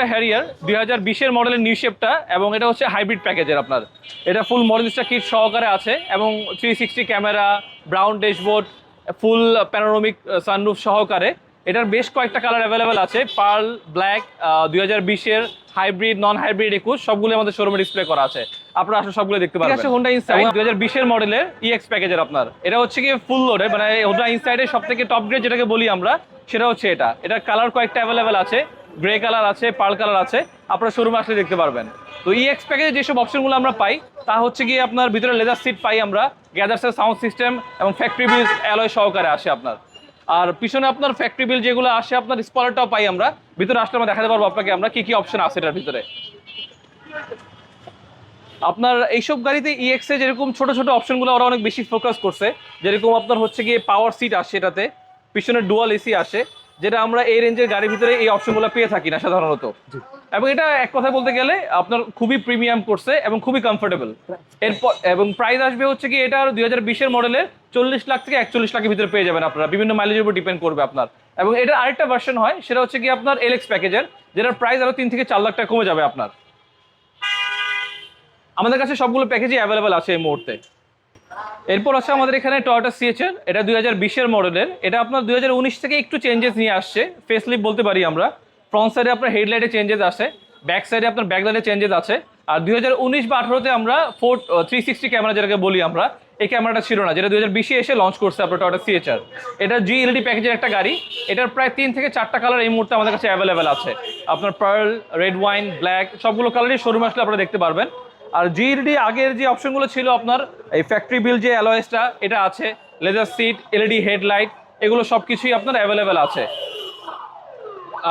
Toyota Harrier দুই হাজার বিশের মডেলের নিউ শেপটা এবং এটা হচ্ছে হাইব্রিড প্যাকেজের আপনার। এটা ফুল মডেলিস্টা কিট সহকারে আছে এবং three sixty camera brown dashboard full panoramic sunroof সহকারে। এটার বেশ কয়েকটা কালার অ্যাভেলেবেল আছে পার্ল ব্ল্যাক দুই হাজার বিশের হাইব্রিড নন হাইব্রিড একুশ সবগুলো আমাদের শোরুমে ডিসপ্লে করা আছে। আপনারা আসলে সবগুলো দেখতে পাবেন আছে হোন্ডা ইনসাইড দুই হাজার বিশের মডেলের ইএক্স প্যাকেজের আপনার। এটা হচ্ছে কি ফুল লোডের মানে হোন্ডা ইনসাইডের সব থেকে টপ গ্রেড যেটাকে বলি আমরা সেটা হচ্ছে এটা। এটার কালার কয়েকটা অ্যাভেলেবেল আছে। গ্রে কালার আছে পার্ল কালার আছে, আপনারা শোরুমে আসলে দেখতে পারবেন। তো ইএক্স প্যাকেজে যেসব অপশনগুলো আমরা পাই, তা হচ্ছে গিয়ে আপনার ভিতরে লেদার সিট পাই আমরা গ্যাদার্সের সাউন্ড সিস্টেম এবং ফ্যাক্টরি বিল অ্যালয় সহকারে আসে আপনার। আর পিছনে আপনার ফ্যাক্টরি বিল যেগুলো আসে, আপনার স্পলারটাও পাই আমরা, ভিতরে আসলে আমরা দেখাতে পারব আপনাকে আমরা কি কি অপশন আছে এটার ভিতরে। আপনার এইসব গাড়িতে ইএক্স যেরকম ছোট ছোট অপশনগুলো ওরা অনেক বেশি ফোকাস করছে, যেরকম আপনার হচ্ছে গিয়ে পাওয়ার সিট আসে এটাতে, পিছনে ডুয়াল এসি আসে যেটা আমরা এই রেঞ্জের গাড়ির ভিতরে এই অপশনগুলো পেয়ে থাকি না সাধারণত। এবং এটা এক কথায় বলতে গেলে আপনার খুবই প্রিমিয়াম করছে এবং খুবই কমফোর্টেবল এরপর এবং প্রাইস আসবে হচ্ছে কি এটা দুই হাজার বিশের মডেলের চল্লিশ লাখ থেকে একচল্লিশ লাখের ভিতরে পেয়ে যাবেন আপনারা। বিভিন্ন মাইলেজের উপর ডিপেন্ড করবে আপনার। এবং এটার আরেকটা ভার্সন হয় সেটা হচ্ছে কি আপনার এলএক্স প্যাকেজের যেটার প্রাইস আরও তিন থেকে চার লাখ টাকা কমে যাবে আপনার। আমাদের কাছে সবগুলো প্যাকেজই অ্যাভেলেবেল আছে এই মুহূর্তে। এরপর আছে আমাদের এখানে টয়োটা সিএচএর এটা দুই হাজার বিশের মডেলের। এটা আপনার দুই হাজার উনিশ থেকে একটু চেঞ্জেস নিয়ে আসছে। ফেসলিপ বলতে পারি আমরা। ফ্রন্ট সাইডে আপনার হেডলাইটে চেঞ্জেস আসে ব্যাক সাইডে আপনার ব্যাকলাইটে চেঞ্জেস আছে। আর দুই হাজার উনিশ বা আঠারোতে আমরা ফোর থ্রি সিক্সটি ক্যামেরা যেটাকে বলি আমরা, এই ক্যামেরাটা ছিল না, যেটা দুই হাজার বিশে এসে লঞ্চ করছে আপনার টয়োটা সিএচআর এটা জি এলইডি প্যাকেজের একটা গাড়ি। এটার প্রায় তিন থেকে চারটা কালার এই মুহূর্তে আমাদের কাছে অ্যাভেলেবেল আছে। আপনার পার্ল রেড ওয়াইন ব্ল্যাক সবগুলো কালারই শোরুম আসলে আপনারা দেখতে পারবেন। আর জিএলডি আগের যে অপশনগুলো ছিল আপনার এই ফ্যাক্টরি বিল যে অ্যালয়েসটা এটা আছে লেজার সিট এলইডি হেডলাইট এগুলো সব কিছুই আপনার অ্যাভেলেবেল আছে।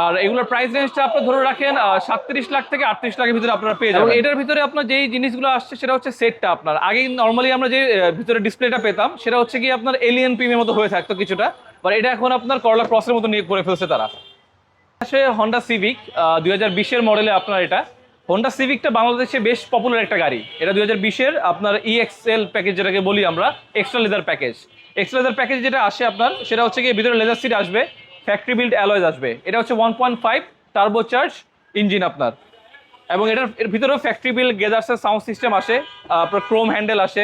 আর এগুলোর প্রাইস রেঞ্জটা আপনি ধরে রাখেন সাতত্রিশ লাখ থেকে আটত্রিশ লাখের ভিতরে আপনারা পেয়ে যাবেন। এটার ভিতরে আপনার যেই জিনিসগুলো আসছে সেটা হচ্ছে সেটটা আপনার। আগে নর্মালি আমরা যে ভিতরে ডিসপ্লেটা পেতাম সেটা হচ্ছে কি আপনার এলিয়ান প্রিমিয়ার মতো হয়ে থাকতো কিছুটা। বাট এটা এখন আপনার করলা ক্রসের মতো নিয়ে করে ফেলছে তারা। আসে হন্ডা সিভিক দুই হাজার বিশের মডেলে আপনার এটা। হন্ডা সিভিকটা বাংলাদেশে বেশ পপুলার একটা গাড়ি। এটা দুই হাজার বিশের আপনার E ইএক্সএল প্যাকেজ যেটাকে বলি আমরা extra leather package extra leather package যেটা আসে আপনার, সেটা হচ্ছে কি ভিতরে লেদার সিট আসবে ফ্যাক্টরি বিল্ড অ্যালয়েজ আসবে। এটা হচ্ছে one point five turbo charge engine আপনার। এবং এটার, এর ভিতরেও ফ্যাক্টরি বিল গেজার্সের সাউন্ড সিস্টেম আসে, আপনার ক্রোম হ্যান্ডেল আসে,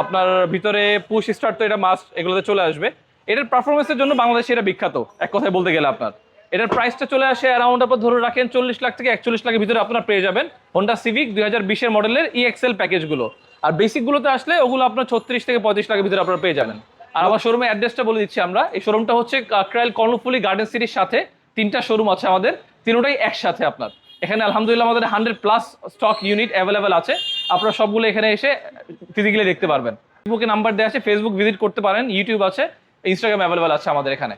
আপনার ভিতরে পুশ স্টার্ট তো এটা মাস্ট এগুলোতে চলে আসবে। এটার পারফরমেন্সের জন্য বাংলাদেশে এটা বিখ্যাত, এক কথায় বলতে গেলে আপনার। এটার প্রাইসটা চলে আসে অ্যারাউন্ড আপনার ধরে রাখেন চল্লিশ লাখ থেকে একচল্লিশ লাখের ভিতরে আপনারা পেয়ে যাবেন হোন্ডা সিভিক দুই হাজার বিশের মডেলের ইএক্সএল প্যাকেজগুলো আর বেসিকগুলোতে আসলে ওগুলো আপনার ছত্রিশ থেকে পঁয়ত্রিশ লাখের ভিতরে আপনারা পেয়ে যাবেন। আর আমার শোরুমের অ্যাড্রেসটা বলে দিচ্ছি আমরা। এই শোরুমটা হচ্ছে কাকরাইল কর্ণফুলি গার্ডেন সিটির সাথে তিনটা শোরুম আছে আমাদের। তিনোটাই একসাথে আপনার। এখানে আলহামদুলিল্লাহ আমাদের hundred plus stock unit available আছে। আপনারা সবগুলো এখানে এসে ফিজিক্যালি দেখতে পারবেন। ফেসবুকে নাম্বার দেওয়া আছে ফেসবুক ভিজিট করতে পারেন ইউটিউব আছে ইনস্টাগ্রাম অ্যাভেলেবেল আছে আমাদের এখানে।